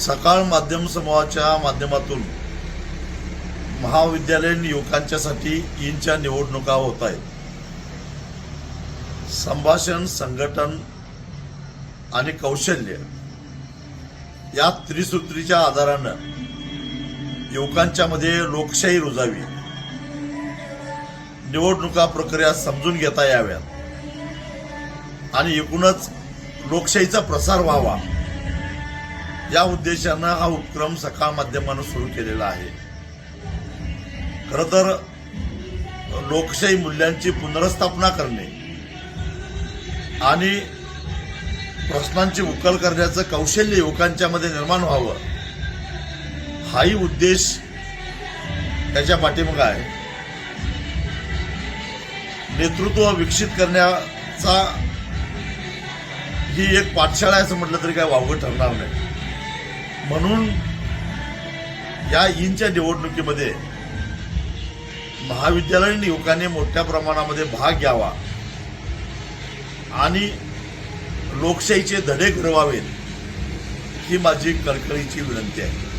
सकाळ माध्यम समूहाच्या माध्यमातून महाविद्यालयीन युवकांच्यासाठी ईनच्या निवडणुका होत आहेत. संभाषण संघटन आणि कौशल्य या त्रिसूत्रीच्या आधारानं युवकांच्या मध्ये लोकशाही रुजावी. निवडणुका प्रक्रिया समजून घेता याव्यात आणि एकूणच लोकशाहीचा प्रसार व्हावा. या उद्देशानं हा उपक्रम सकाळ माध्यमानं सुरू केलेला आहे. खर तर लोकशाही मूल्यांची पुनर्स्थापना करणे आणि प्रश्नांची उकल करण्याचं कौशल्य युवकांच्या मध्ये निर्माण व्हावं हाही उद्देश त्याच्या पाठीमागं आहे. नेतृत्व विकसित करण्याचा ही एक पाठशाळा आहे असं म्हटलं तरी काय वावगं ठरणार नाही. म्हणून या ईनच्या निवडणुकीमध्ये महाविद्यालयीन युवकांनी मोठ्या प्रमाणामध्ये भाग घ्यावा आणि लोकशाहीचे धडे घडवावेत ही माझी कळकळीची विनंती आहे.